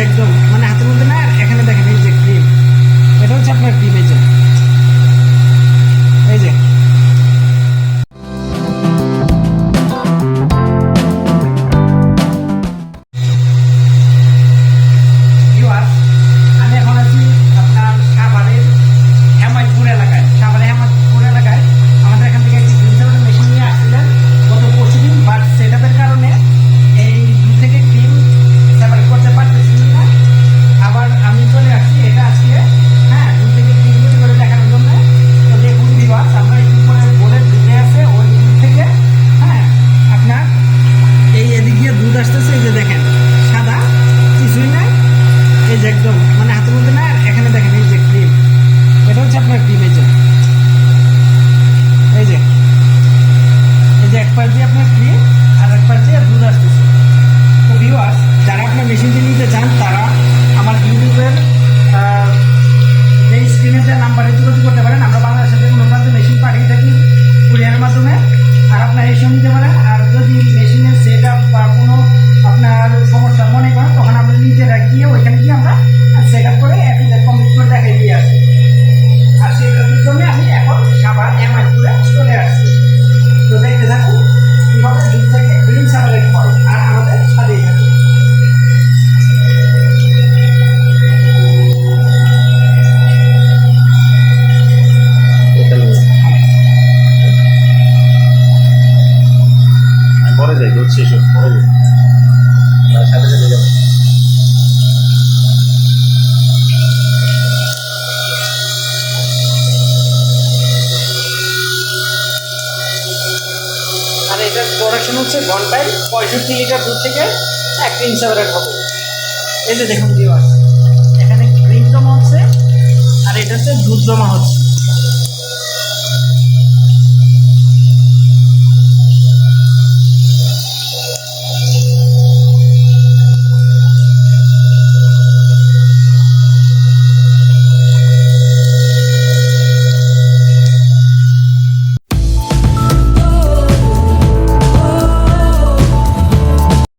একদম মানে হাতের মধ্যে না এখানে দেখেন এই যে ক্রিম এটা হচ্ছে আপনার ক্রিম এই যে। enamoré de los দুধ শেষ যাব। আর এটার প্রোডাকশন হচ্ছে ঘন্টায় পঁয়ষট্টি লিটার দুধ থেকে এক তিন সেপারেট হবে এই যে দেখুন ভিউয়ার্স এখানে ক্রিম জমা হচ্ছে, আর এটা হচ্ছে দুধ জমা হচ্ছে।